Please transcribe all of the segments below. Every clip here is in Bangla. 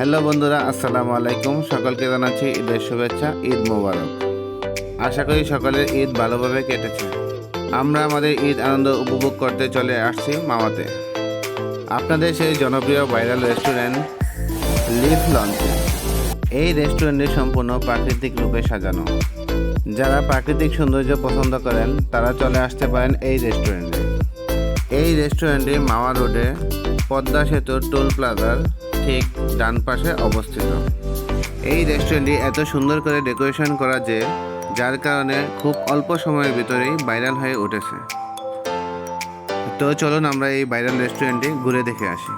হ্যালো বন্ধুরা, আসসালামু আলাইকুম। সকলকে জানাচ্ছি ঈদের শুভেচ্ছা, ঈদ মোবারক। আশা করি সকলের ঈদ ভালোভাবে কেটেছে। আমরা আমাদের ঈদ আনন্দ উপভোগ করতে চলে আসছি মামাতে। আপনাদের সেই জনপ্রিয় ভাইরাল রেস্টুরেন্ট, লিফ লঞ্চে। এই রেস্টুরেন্টটি সম্পূর্ণ প্রাকৃতিক রূপে সাজানো। যারা প্রাকৃতিক সৌন্দর্য পছন্দ করেন, তারা চলে আসতে পারেন এই রেস্টুরেন্টে। এই রেস্টুরেন্টটি মাওয়া রোডে পদ্মা সেতুর টোল প্লাজার ঠিক ডান পাশে অবস্থিত। এই রেস্টুরেন্টটি এত সুন্দর করে ডেকোরেশন করা যে, যার কারণে খুব অল্প সময়ের ভিতরেই ভাইরাল হয়ে উঠেছে। তো চলুন আমরা এই ভাইরাল রেস্টুরেন্টটি ঘুরে দেখে আসি।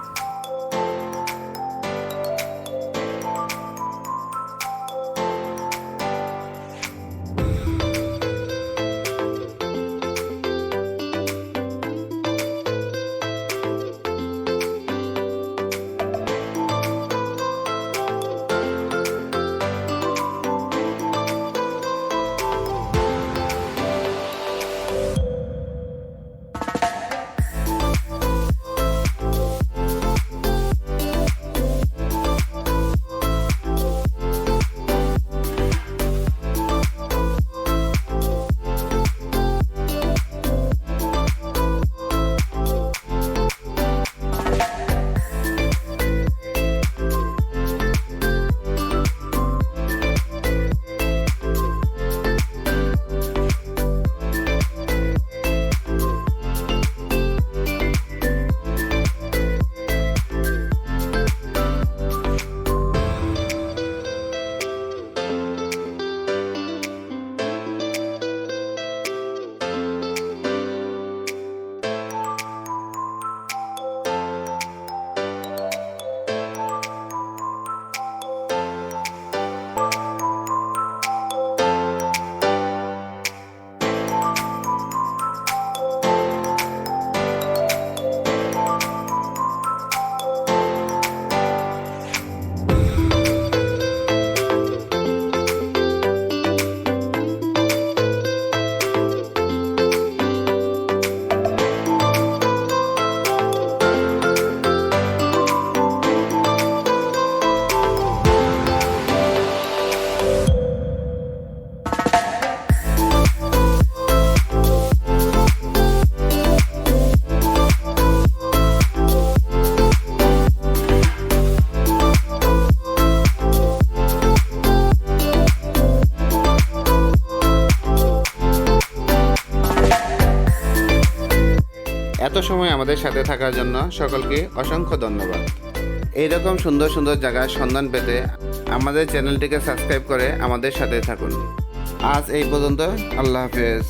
এত সময় আমাদের সাথে থাকার জন্য সকলকে অসংখ্য ধন্যবাদ। এইরকম সুন্দর সুন্দর জায়গার সন্ধান পেতে আমাদের চ্যানেলটিকে সাবস্ক্রাইব করে আমাদের সাথে থাকুন। আজ এই পর্যন্ত, আল্লাহ হাফেজ।